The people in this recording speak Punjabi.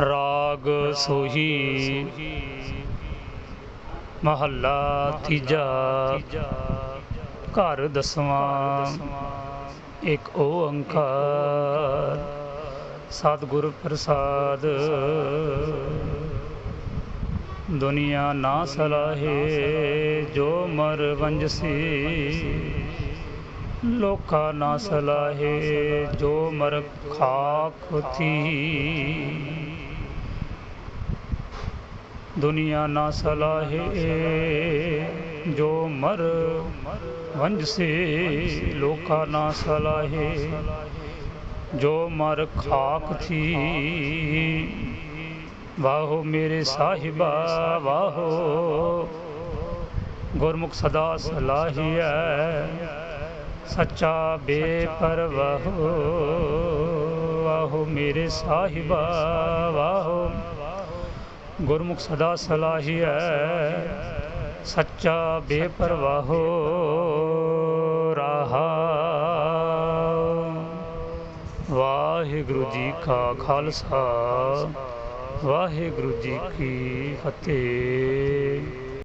ਰਾਗ ਸੋਹੀ। ਮਹੱਲਾ ਤੀਜਾ। ਘਰ ਦਸਵਾਂ। ਇੱਕ ਓੰਕਾਰ। ਸਤਿਗੁਰ ਪ੍ਰਸਾਦ। ਦੁਨੀਆ ਨਾ ਸਲਾਹੇ, ਜੋ ਮਰ ਵੰਜਸੀ ਲੋਕਾ ਨਾ ਸਲਾਹੇ, ਜੋ ਮਰ ਖਾਕ ਥੀ ਦੁਨੀਆ ਨਾ ਸਲਾਹੇ ਜੋ ਮਰ ਵੰਜਸੇ ਲੋਕਾ ਨਾ ਸਲਾਹੇ ਜੋ ਮਰ ਖਾਕ ਥੀ। ਵਾਹੋ ਮੇਰੇ ਸਾਹਿਬਾ, ਵਾਹੋ ਗੁਰਮੁਖ ਸਦਾ ਸਲਾਹੀਐ ਸੱਚਾ ਬੇਪਰਵਾਹ ਵਾਹੋ ਮੇਰੇ ਸਾਹਿਬਾ, ਵਾਹੋ ਗੁਰਮੁਖ ਸਦਾ ਸਲਾਹੀਐ ਸੱਚਾ ਬੇਪਰਵਾਹ ਰਹਾ। ਵਾਹਿਗੁਰੂ ਜੀ ਕਾ ਖਾਲਸਾ ਵਾਹਿਗੁਰੂ ਜੀ ਕੀ ਫਤਿਹ।